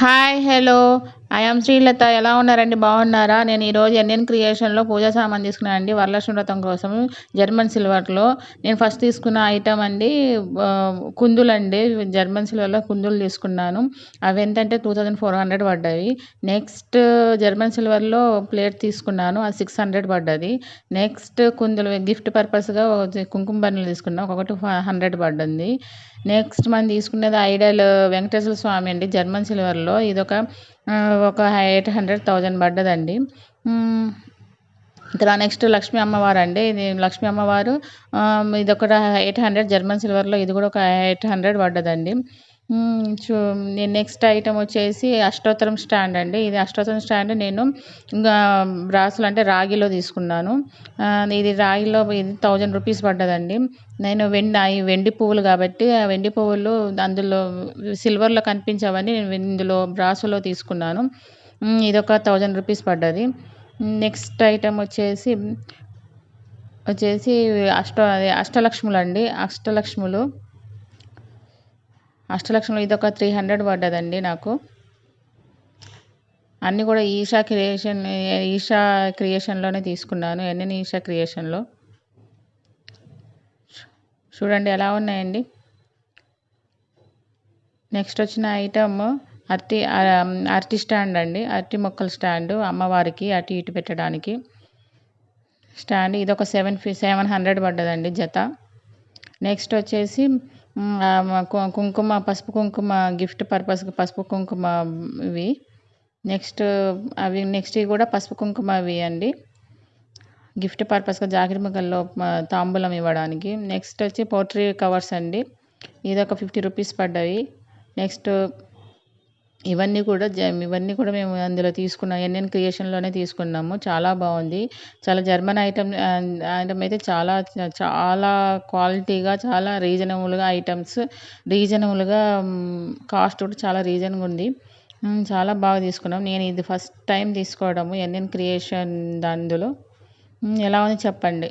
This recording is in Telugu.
Hi, hello. ఐఎమ్ శ్రీలత ఎలా ఉన్నారండి? బాగున్నారా? నేను ఈరోజు ఎన్ఎన్ క్రియేషన్లో పూజా సామాన్ తీసుకున్నాను అండి వరలక్ష్మి వ్రతం కోసం. జర్మన్ సిల్వర్లో నేను ఫస్ట్ తీసుకున్న ఐటమ్ అండి కుందులు అండి. జర్మన్ సిల్వర్లో కుందులు తీసుకున్నాను. అవి ఎంతంటే టూ థౌజండ్ ఫోర్ హండ్రెడ్ పడ్డాయి. నెక్స్ట్ జర్మన్ సిల్వర్లో ప్లేట్ తీసుకున్నాను. అది సిక్స్ హండ్రెడ్ పడ్డది. నెక్స్ట్ కుందులు గిఫ్ట్ పర్పస్గా కుంకుమ బన్నలు తీసుకున్నాను ఒక్కొక్కటి ఫైవ్ హండ్రెడ్ పడ్డది. నెక్స్ట్ మనం తీసుకునేది ఐడల్ వెంకటేశ్వర స్వామి అండి. జర్మన్ సిల్వర్లో ఇది ఒక ఎయిట్ హండ్రెడ్ థౌజండ్ పడ్డదండి. తర్వాత నెక్స్ట్ లక్ష్మీ అమ్మవారు అండి ఇది లక్ష్మీ అమ్మవారు ఇది ఒక ఎయిట్ హండ్రెడ్ జర్మన్ సిల్వర్లో ఇది కూడా ఒక ఎయిట్ హండ్రెడ్ పడ్డదండి. చూ నేను నెక్స్ట్ ఐటమ్ వచ్చేసి అష్టోత్తరం స్టాండ్ అండి. ఇది అష్టోత్తరం స్టాండ్ నేను ఇంకా బ్రాసులు అంటే రాగిలో తీసుకున్నాను. ఇది రాగిలో ఇది థౌజండ్ రూపీస్ పడ్డదండి. నేను వెండి వెండి పువ్వులు కాబట్టి ఆ వెండి పువ్వులు అందులో సిల్వర్లో కనిపించవని నేను ఇందులో బ్రాసులో తీసుకున్నాను. ఇది ఒక థౌజండ్ రూపీస్ పడ్డది. నెక్స్ట్ ఐటమ్ వచ్చేసి వచ్చేసి అష్ట అష్టలక్ష్ములు అండి అష్టలక్ష్ములు. అష్టలక్ష్మిలో ఇది ఒక త్రీ హండ్రెడ్ పడ్డదండి నాకు. అన్నీ కూడా ఈషా క్రియేషన్ ఈషా క్రియేషన్లోనే తీసుకున్నాను. ఎన్ని ఈషా క్రియేషన్లో చూడండి ఎలా ఉన్నాయండి. నెక్స్ట్ వచ్చిన ఐటమ్ అరటి అరటి స్టాండ్ అండి. అరటి మొక్కల స్టాండ్ అమ్మవారికి అటు ఇటు పెట్టడానికి. స్టాండ్ ఇది ఒక సెవెన్ ఫీ సెవెన్ హండ్రెడ్ పడ్డదండి జత. నెక్స్ట్ వచ్చేసి కుంకుమ పసుపు కుంకుమ గిఫ్ట్ పర్పస్కి పసుపు కుంకుమ ఇవి. నెక్స్ట్ అవి నెక్స్ట్ కూడా పసుపు కుంకుమ అవి అండి. గిఫ్ట్ పర్పస్గా జాకెట్ ముక్కల్లో తాంబూలం ఇవ్వడానికి. నెక్స్ట్ వచ్చి పోట్రీ కవర్స్ అండి. ఇది ఒక ఫిఫ్టీ రూపీస్ పడ్డవి నెక్స్ట్ ఇవన్నీ కూడా ఇవన్నీ కూడా మేము అందులో తీసుకున్నాం ఎన్ఎన్ క్రియేషన్లోనే తీసుకున్నాము. చాలా బాగుంది. చాలా జర్మన్ ఐటమ్ ఐటమ్ అయితే చాలా చాలా క్వాలిటీగా చాలా రీజనబుల్గా ఐటమ్స్ రీజనబుల్గా కాస్ట్ కూడా చాలా రీజన్గా ఉంది. చాలా బాగా తీసుకున్నాం. నేను ఇది ఫస్ట్ టైం తీసుకోవడము ఎన్ఎన్ క్రియేషన్ అందులో ఎలా ఉంది చెప్పండి?